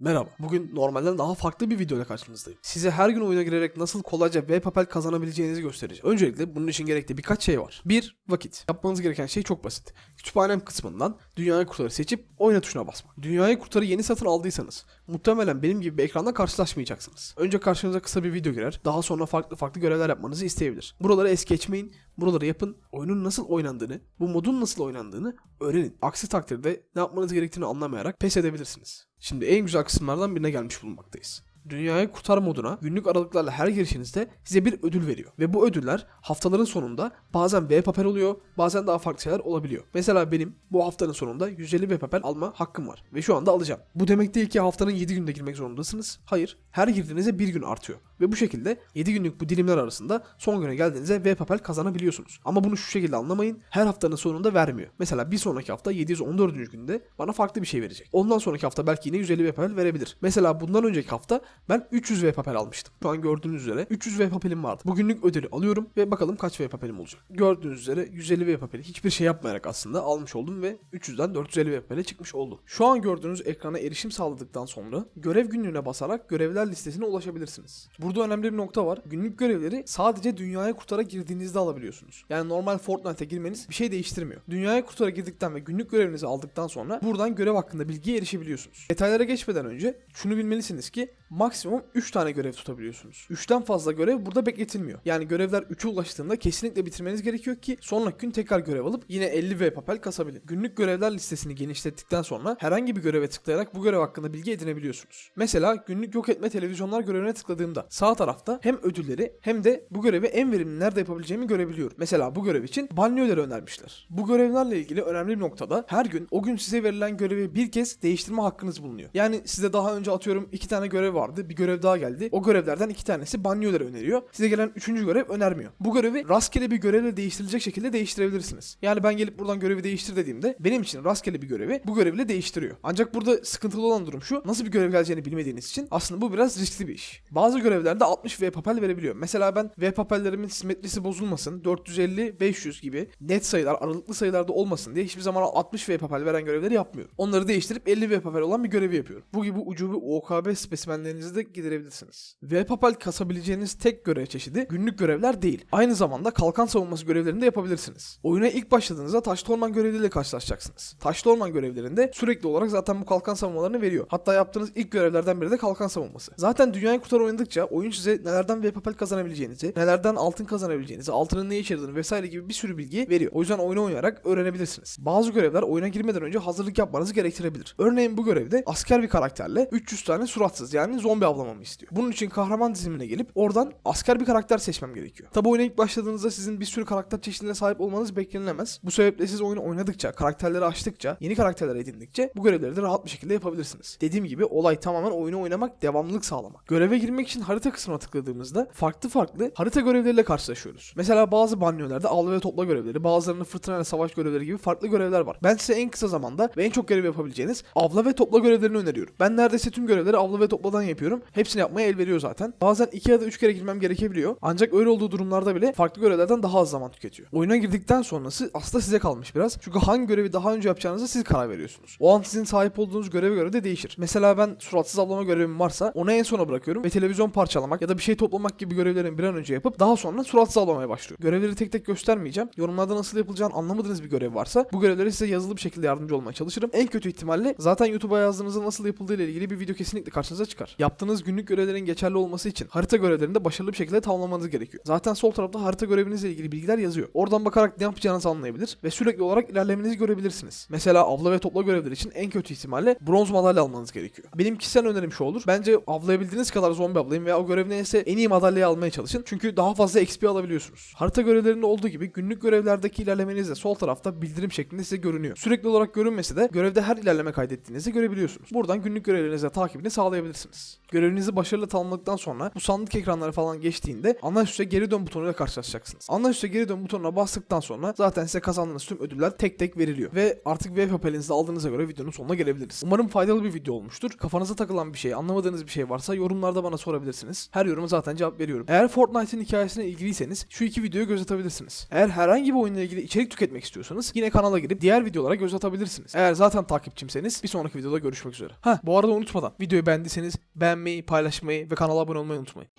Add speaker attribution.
Speaker 1: Merhaba. Bugün normalden daha farklı bir video ile karşınızdayım. Size her gün oyuna girerek nasıl kolayca V-Papel kazanabileceğinizi göstereceğim. Öncelikle bunun için gerekli birkaç şey var. 1. Vakit. Yapmanız gereken şey çok basit. Kütüphanem kısmından Dünyayı Kurtarı seçip oyna tuşuna basmak. Dünyayı Kurtarı yeni satın aldıysanız muhtemelen benim gibi bir ekranda karşılaşmayacaksınız. Önce karşınıza kısa bir video girer. Daha sonra farklı farklı görevler yapmanızı isteyebilir. Buraları es geçmeyin. Buraları yapın. Oyunun nasıl oynandığını, bu modun nasıl oynandığını öğrenin. Aksi takdirde ne yapmanız gerektiğini anlamayarak pes edebilirsiniz. Şimdi en güzel kısımlardan birine gelmiş bulunmaktayız. Dünyayı kurtar moduna günlük aralıklarla her girişinizde size bir ödül veriyor. Ve bu ödüller haftaların sonunda bazen V papel oluyor, bazen daha farklı şeyler olabiliyor. Mesela benim bu haftanın sonunda 150 V papel alma hakkım var. Ve şu anda alacağım. Bu demek değil ki haftanın 7 günde girmek zorundasınız. Hayır. Her girdiğinizde bir gün artıyor. Ve bu şekilde 7 günlük bu dilimler arasında son güne geldiğinizde V papel kazanabiliyorsunuz. Ama bunu şu şekilde anlamayın. Her haftanın sonunda vermiyor. Mesela bir sonraki hafta 714. günde bana farklı bir şey verecek. Ondan sonraki hafta belki yine 150 V papel verebilir. Mesela bundan önceki hafta ben 300 V papel almıştım. Şu an gördüğünüz üzere 300 V papelim vardı. Bugünlük ödülü alıyorum ve bakalım kaç V papelim olacak. Gördüğünüz üzere 150 V papeli hiçbir şey yapmayarak aslında almış oldum ve 300'den 450 V papele çıkmış oldum. Şu an gördüğünüz ekrana erişim sağladıktan sonra görev günlüğüne basarak görevler listesine ulaşabilirsiniz. Burada önemli bir nokta var. Günlük görevleri sadece dünyaya kurtara girdiğinizde alabiliyorsunuz. Yani normal Fortnite'a girmeniz bir şey değiştirmiyor. Dünyaya kurtara girdikten ve günlük görevinizi aldıktan sonra buradan görev hakkında bilgiye erişebiliyorsunuz. Detaylara geçmeden önce şunu bilmelisiniz ki maksimum 3 tane görev tutabiliyorsunuz. 3'ten fazla görev burada bekletilmiyor. Yani görevler 3'e ulaştığında kesinlikle bitirmeniz gerekiyor ki sonraki gün tekrar görev alıp yine 50 V papel kasabilin. Günlük görevler listesini genişlettikten sonra herhangi bir göreve tıklayarak bu görev hakkında bilgi edinebiliyorsunuz. Mesela günlük yok etme televizyonlar görevine tıkladığımda sağ tarafta hem ödülleri hem de bu görevi en verimli nerede yapabileceğimi görebiliyorum. Mesela bu görev için banyoları önermişler. Bu görevlerle ilgili önemli bir noktada her gün o gün size verilen görevi bir kez değiştirme hakkınız bulunuyor. Yani size daha önce atıyorum iki tane görev vardı. Bir görev daha geldi. O görevlerden iki tanesi banyoları öneriyor. Size gelen üçüncü görev önermiyor. Bu görevi rastgele bir görevle değiştirilecek şekilde değiştirebilirsiniz. Yani ben gelip buradan görevi değiştir dediğimde benim için rastgele bir görevi bu görevle değiştiriyor. Ancak burada sıkıntılı olan durum şu. Nasıl bir görev geleceğini bilmediğiniz için aslında bu biraz riskli bir iş. Bazı görevlerde 60 V papel verebiliyor. Mesela ben V papellerimin simetrisi bozulmasın, 450, 500 gibi net sayılar, aralıklı sayılarda olmasın diye hiçbir zaman 60 V papel veren görevleri yapmıyorum. Onları değiştirip 50 V papel olan bir görevi yapıyorum. Bu gibi ucubu OKB spesimenlerinizi de giderebilirsiniz. V papel kasabileceğiniz tek görev çeşidi günlük görevler değil. Aynı zamanda kalkan savunması görevlerini de yapabilirsiniz. Oyuna ilk başladığınızda taşlı orman görevleriyle karşılaşacaksınız. Taşlı orman görevlerinde sürekli olarak zaten bu kalkan savunmalarını veriyor. Hatta yaptığınız ilk görevlerden biri de kalkan savunması. Zaten dünyayı kurtar oynadıkça oyun size nelerden V papel kazanabileceğinizi, nelerden altın kazanabileceğinizi, altının ne içerdiğini vesaire gibi bir sürü bilgi veriyor. O yüzden oyunu oynayarak öğrenebilirsiniz. Bazı görevler oyuna girmeden önce hazırlık yapmanızı gerektirebilir. Örneğin bu görevde asker bir karakterle 300 tane suratsız yani zombi avlamamı istiyor. Bunun için kahraman dizimine gelip oradan asker bir karakter seçmem gerekiyor. Tabi oyuna ilk başladığınızda sizin bir sürü karakter çeşidine sahip olmanız beklenilemez. Bu sebeple siz oyunu oynadıkça, karakterleri açtıkça, yeni karakterler edindikçe bu görevleri de rahat bir şekilde yapabilirsiniz. Dediğim gibi olay tamamen oyunu oynamak, devamlılık sağlamak. Göreve girmek için harita kısmına tıkladığımızda farklı farklı harita görevleriyle karşılaşıyoruz. Mesela bazı banyolarda avla ve topla görevleri, bazılarının fırtınayla savaş görevleri gibi farklı görevler var. Ben size en kısa zamanda ve en çok görev yapabileceğiniz avla ve topla görevlerini öneriyorum. Ben neredeyse tüm görevleri avla ve topladan yapıyorum. Hepsini yapmaya el veriyor zaten. Bazen 2 ya da 3 kere girmem gerekebiliyor. Ancak öyle olduğu durumlarda bile farklı görevlerden daha az zaman tüketiyor. Oyuna girdikten sonrası aslında size kalmış biraz. Çünkü hangi görevi daha önce yapacağınıza siz karar veriyorsunuz. O an sizin sahip olduğunuz göreve göre de değişir. Mesela ben suratsız avlama görevim varsa onu en sona bırakıyorum ve televizyon parçalamak ya da bir şey toplamak gibi görevlerin bir an önce yapıp daha sonra suratsız avlamaya başlıyorum. Görevleri tek tek göstermeyeceğim. Yorumlarda nasıl yapılacağını anlamadığınız bir görev varsa bu görevlere size yazılı bir şekilde yardımcı olmaya çalışırım. En kötü ihtimalle zaten YouTube'a yazdığınızda nasıl yapıldığı ile ilgili bir video kesinlikle karşınıza çıkar. Yaptığınız günlük görevlerin geçerli olması için harita görevlerinde başarılı bir şekilde tamamlamanız gerekiyor. Zaten sol tarafta harita görevinizle ilgili bilgiler yazıyor. Oradan bakarak ne yapacağınızı anlayabilir ve sürekli olarak ilerlemenizi görebilirsiniz. Mesela avla ve topla görevleri için en kötü ihtimalle bronz madalya almanız gerekiyor. Benim kişisel önerim şu olur. Bence avlayabildiğiniz kadar zombi avlayın veya o görev neyse en iyi madalyayı almaya çalışın. Çünkü daha fazla XP alabiliyorsunuz. Harita görevlerinde olduğu gibi günlük görevlerdeki ilerlemeniz de sol tarafta bildirim şeklinde size görünüyor. Sürekli olarak görünmese de görevde her ilerleme kaydettiğinizi görebiliyorsunuz. Buradan günlük görevlerinize takibini sağlayabilirsiniz. Görevinizi başarılı tamamladıktan sonra bu sandık ekranları falan geçtiğinde ana üste geri dön butonuyla karşılaşacaksınız. Ana üste geri dön butonuna bastıktan sonra zaten size kazandığınız tüm ödüller tek tek veriliyor. Ve artık web papelinizde aldığınıza göre videonun sonuna gelebiliriz. Umarım faydalı bir video olmuştur. Kafanıza takılan bir şey, anlamadığınız bir şey varsa yorumlarda bana sorabilirsiniz. Yazabilirsiniz. Her yoruma zaten cevap veriyorum. Eğer Fortnite'ın hikayesine ilgiliyseniz şu iki videoyu göz atabilirsiniz. Eğer herhangi bir oyunla ilgili içerik tüketmek istiyorsanız yine kanala girip diğer videolara göz atabilirsiniz. Eğer zaten takipçimseniz bir sonraki videoda görüşmek üzere. Ha bu arada unutmadan videoyu beğendiyseniz beğenmeyi, paylaşmayı ve kanala abone olmayı unutmayın.